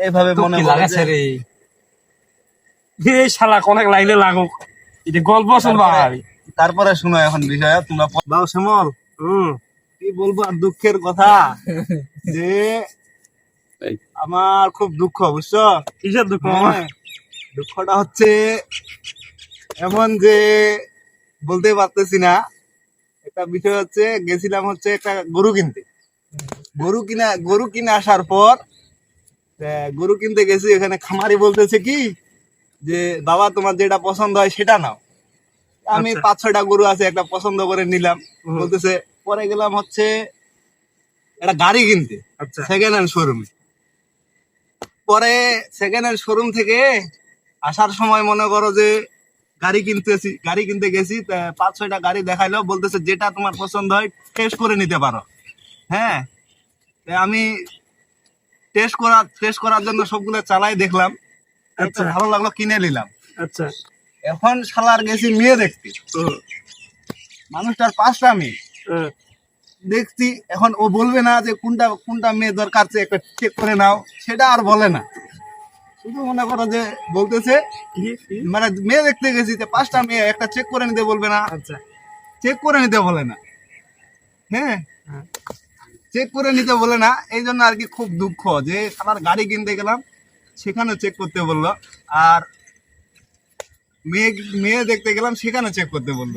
এইভাবে মনে লাগাছে রে এই শালা অনেক লাইলে লাগুক। এটা গল্প শুন ভাই। তারপরে শুনো এখন বিষয় তোমরা বাবু শ্যামল হুম কি বলব আর দুঃখের কথা? যে আমার খুব দুঃখ বুঝছ? কিসের দুঃখ? হ্যাঁ, দুঃখটা হচ্ছে এমন যে বলতে পারতেছি না। একটা বিষয় হচ্ছে গেছিলাম হচ্ছে একটা গরু কিনতে। গরু কিনা গরু কিনে আসার পর গরু কিনতে গেছি এখানে খামারি বলতেছে কি যে বাবা তোমার যেটা পছন্দ হয় সেটা নাও। আমি আচ্ছা। পাঁচ ছয়টা গরু আছে একটা পছন্দ করে নিলাম। বলতেছে পরে গেলাম হচ্ছে একটা গাড়ি কিনতে আচ্ছা। সেকেন্ড হ্যান্ড শোরুমে পরে সেকেন্ড হ্যান্ড শোরুম থেকে আসার সময় মনে করো যে গাড়ি কিনতেছি গাড়ি কিনতে গেছি পাঁচ ছয়টা গাড়ি দেখাইলো বলতেছে যেটা তোমার পছন্দ হয় টেস্ট করে নিতে পারো। হ্যাঁ? আমি টেস্ট করা টেস্ট করার জন্য সবগুলো চালাই দেখলাম। আচ্ছা। ভালো লাগল কিনে নিলাম। আচ্ছা। এখন শালার গেছি মেয়ে দেখতে। মানুষটার পাঁচটা মেয়ে। দেখছি এখন ও বলবে না যে কোনটা কোনটা মেয়ে দরকার একটা চেক করে নাও। সেটা আর বলে না। শুধু মনে করো যে বলতেছে? মানে মেয়ে দেখতে গেছি যে পাঁচটা মেয়ে একটা চেক করে নিতে বলবে না। আচ্ছা। চেক করে নিতে বলে না। হ্যাঁ? হ্যাঁ। চেক করে নিতে বলে না, এই জন্য আর কি খুব দুঃখ যে আমার গাড়ি কিনতে গেলাম সেখানে চেক করতে বলল। আর মেয়ে মেয়ে দেখতে গেলাম সেখানে চেক করতে বলল।